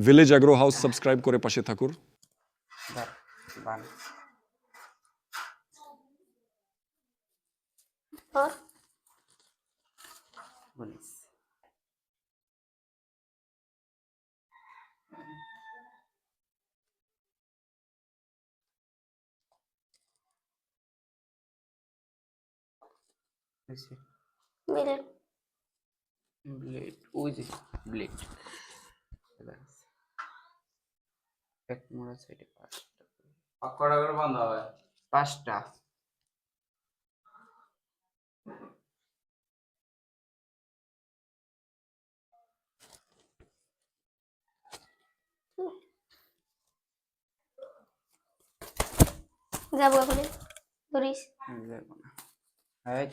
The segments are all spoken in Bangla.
ভিলেজ অ্যাগ্রো হাউস সাবস্ক্রাইব করে পাশে থাকুন ধর বান তোর বলিস হয়েছে মিলে ব্লেড ওই যে ব্লেড এক মোড়া সাইডে পাঁচটা। কটা করে বন্ধ হবে? পাঁচটা। যাব এখন ধরিস। আমি যাব না। এই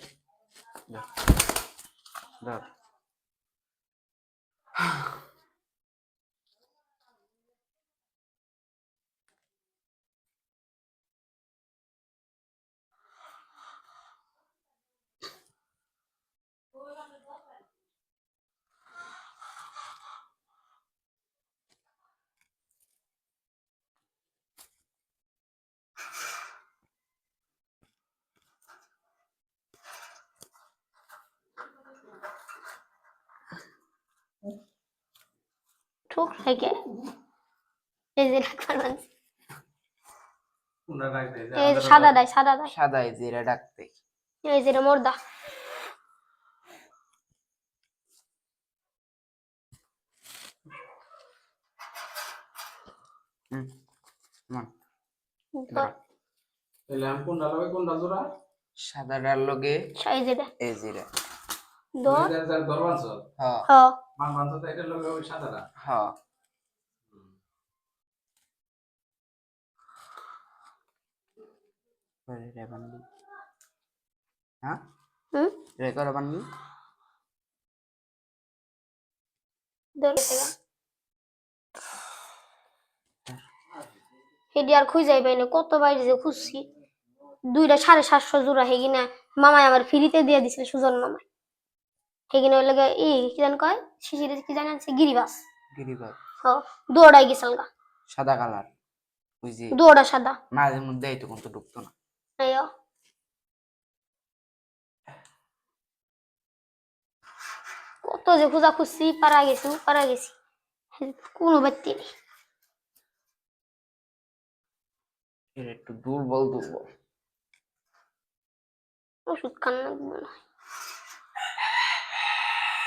ধর। ধর। ঠুক থেকে সাদা দাই সাদা দাই সাদা এই জিরা ডাকতে এই যে মোর্দা। জোড়া? সাদাটার লগে এই জিরা বানছ মান তো লগে ওই সাদাটা? রে বানবি হ্যাঁ? হুম? রে করে বানবি হেডি আর খুঁজাই পাই না কত বাইরে যে খুঁজছি। দুইটা সাড়ে সাতশো জোড়া হেগি না মামাই আমার ফ্রিতে দিয়ে দিছিল সুজন মামাই। ওই লাগে ই কি জান কয়? শিশির কি জানেন সে গিরিবাস গিরিবাগ হ দৌড়াই গেছিল গা সাদা কালার ওই যে দৌড়া সাদা। মাঝে মধ্যে এইটু কিন্তু ঢুকতো না। কত যে খোঁজা খুঁজছি পারা গেছি পারা গেছি। কোনো ব্যক্তি নেই। একটু দুর্বল দুর্বল ওষুধ খান না হয়। এই না খাওয়া দিতে হবে না লাইসবি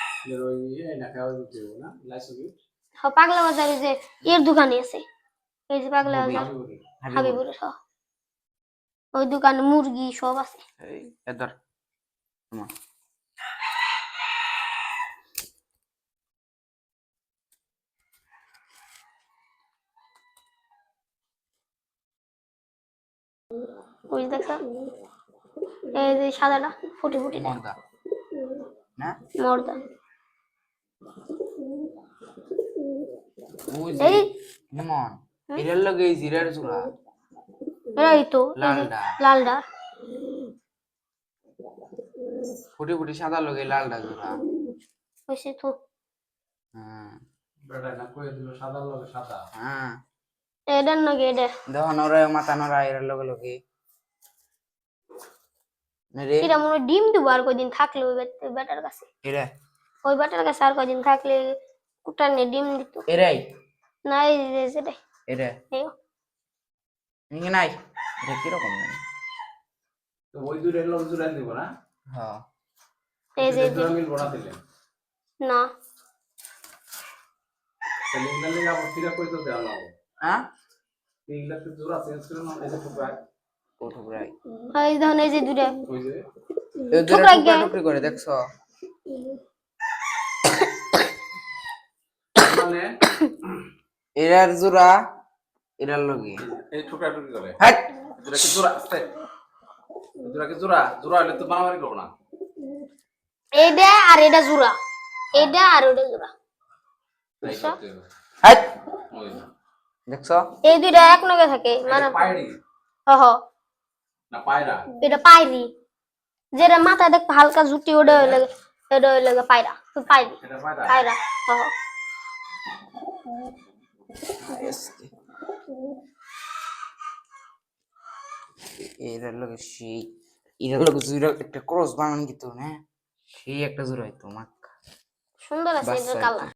হ, পাগলা বাজারে যে এর দোকানে আছে। এই যে পাগলা বাজার। হাবিবুরি হাবিবুরের হ। ওই দোকানে মুরগি সব আছে। এই এদার তোমার। ওই যে এই যে সাদাটা ফুটি ফুটি মন্দা না? মর্দা। যে এই লগে এই জিরার চূড়া এই তো এই যে লালডা। লালডা। ফুটি ফুটি সাদা লগে লালডা জোড়া হয়েছে তো। হ্যাঁ। বেটা না কই দিল? সাদা লগে সাদা? হ্যাঁ। এটার নাকি এটা দেখো নরা মাথা নরা এর লগে লগে। রে। এটা মনে ডিম দিব আর কয়দিন থাকলে বেটার কাছে। এরে। ওই বেটার কাছে আর কয়দিন থাকলে কুটার নিয়ে ডিম দিত। এরাই? না এই যে সেটাই। এরে? এই নিয়ে নাই? এটা কীরকম জানি? তো ওই দুইটা লোক জোড়া দিব না? হ্যাঁ। এই যে জোড়া মিলবো না। দিলে না লেগে ফিরা কই তো হ্যাঁ? এইগুলা তো জোড়া চেঞ্জ করে না এই যে টুকরা কত প্রায় এই দেখুন যে দুটা ওই যে? ঠোকরা টুকরা করে দেখছ? মানে এরার জোড়া এরার লগে। এই টুকরা টুকরি করে হাট জোড়া কি জোড়া আস্তে জোড়া কি জোড়া। জোড়া হলে তো মারামারি করব না। এইটা আর এটা জোড়া। এটা আর ওটা জোড়া। দেখছ? এই দুইটা এক নগে থাকে। মানে পায়রি। হ হ। না পায়রা। এটা পায়রি। যেটা মাথা দেখ হালকা জুটি ওটা হইলে এটা হইলে পায়রা। পায়রি। পায়রা। পায়রা হ হ। এটার লগে সেই এটার লগে জুড়ে একটা ক্রস বানান কিন্তু না সেই একটা জুড়ে হইতো মাক্কা সুন্দর আছে এটার কালার